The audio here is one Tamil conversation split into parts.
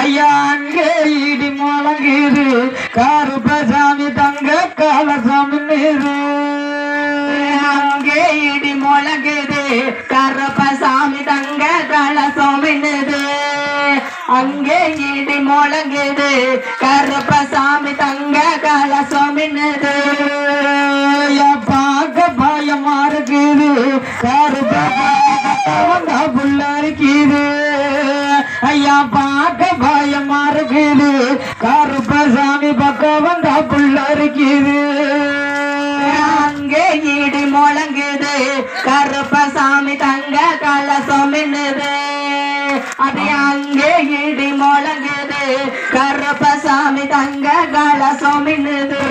ஐயா அங்கே இடி முழங்குது கருப்பசாமி தங்க காலசாமி நீரு. அங்கே இடி முழங்குது கருப்பசாமி தங்க கலசோமின்னுது அங்கே இடி முழங்குது கருப்பசாமி தங்க கலசோமின்னுது ஐயா பார்க்க பயமா இருக்குது. கருப்பா பார்க்க பயமா இருக்குது கருப்பசாமி பக்கம் வந்தா புள்ள இருக்குது அங்கே இடி முழங்குது. கருப்பசாமி தங்க கலசோமின்னுது அது அங்கே இடி முழங்குது. கருப்பசாமி தங்க கலசோமின்னுது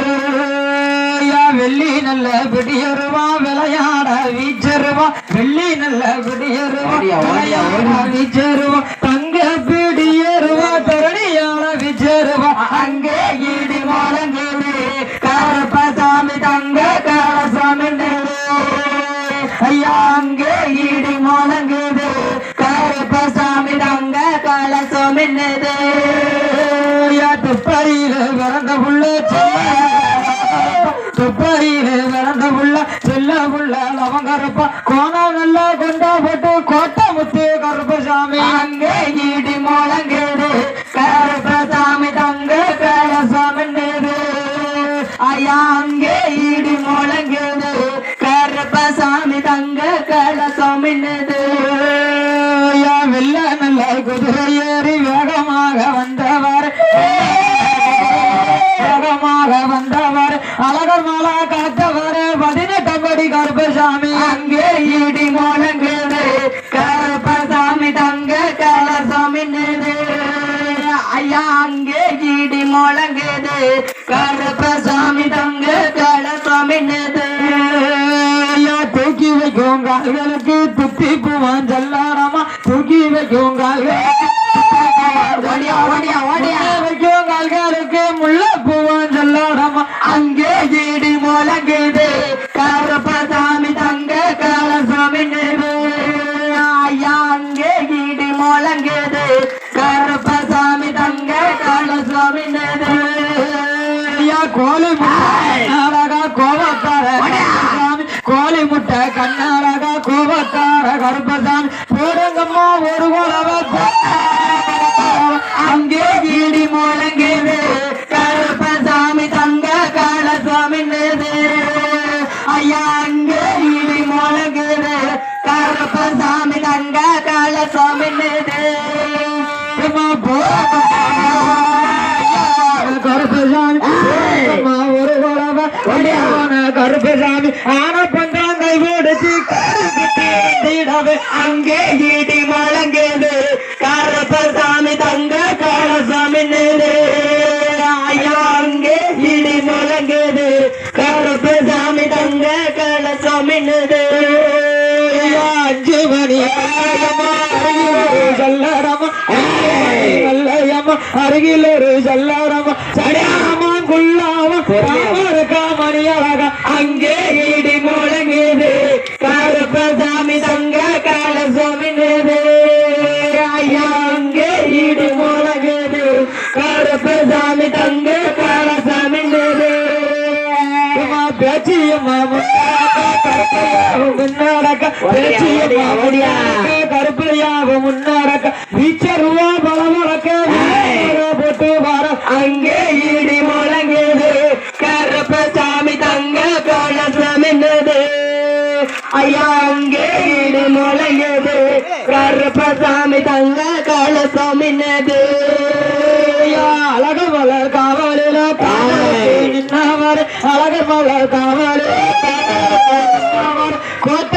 ஐயா வெள்ளி நல்ல பிடியருவா விளையாட வீச்சருவா. வெள்ளி நல்ல பிடியருவா விளையாட வீச்சருவா. கலசோமின்னுது ஐயா துப்பறியில பிறந்த புள்ள துப்பறியில பிறந்த புள்ள செல்ல புள்ள லவங்கருப்பா. கோணம் நல்லா கொண்டா போட்டு கோட்டை முத்து கருப்பசாமி. அங்கே இடி முழங்குது கருப்பசாமி தங்க கலசோமின்னுது ஐயா அங்கே இடி முழங்குது கருப்பசாமி தங்க நல்ல குதிரை ஏறி வேகமாக வந்தவர். வேகமாக வந்தவர். அழகர் மாலா காத்தவர் பதினெட்டாம் படி கருப்பசாமி. அங்கே இடி மோனங்கிறது கருப்பசாமி தங்க கலசாமி ஐயா அங்கே இடி முழங்குது கருப்பசாமி தங்க கலசாமி தூக்கி வைக்கும் கால்களுக்கு துத்தி பூவான் ஜல்லாரமா தூக்கி வைக்கும் வைக்கும் கால்களுக்கு முல்ல பூவான் ஜல்லாரமா அங்கே இடி முழங்குது கருப்பசாமி தங்க கலசோமின்னுது ஐயா அங்கே இடி முழங்குது கருப்பசாமி தங்க கலசோமின்னுது ஐயா முட்டை கண்ணாடகா கோபக்கார கோழி முட்டை கண்ணாடகா கோபக்கார கருப்பசாமி போடுங்கம்மா கருப்பசாமி ஆன பந்தாம் கை போடுச்சு கருப்பீடவே அங்கே இடி முழங்குது கருப்பசாமி தங்க கலசோமின்னுது ஐயா அங்கே இடி முழங்குது கருப்பசாமி தங்க கலசோமின்னுது அஞ்சு மணி. சல்லரமா அருகில் ஒரு சல்லரமா சடாமா குள்ளாமா காமணி அழகா அங்கே இடி முழங்குது கருப்பசாமி தங்க கலசோமின்னுது ஐயா அங்கே இடி முழங்குது கருப்பசாமி தங்க பேச்சியம்மா முன்னாடக்க பேச்சியம்மா கருப்பையாக முன்னாடக்க. வீச்சருவா பலவழக்க போட்டு வர. அங்கே இடி ஐயா அங்கே இடு முழங்குது கருப்பசாமி தங்க கலசம் என்னது அழகு மலர் காவலில் அழகு மலர் காவலில் கொத்த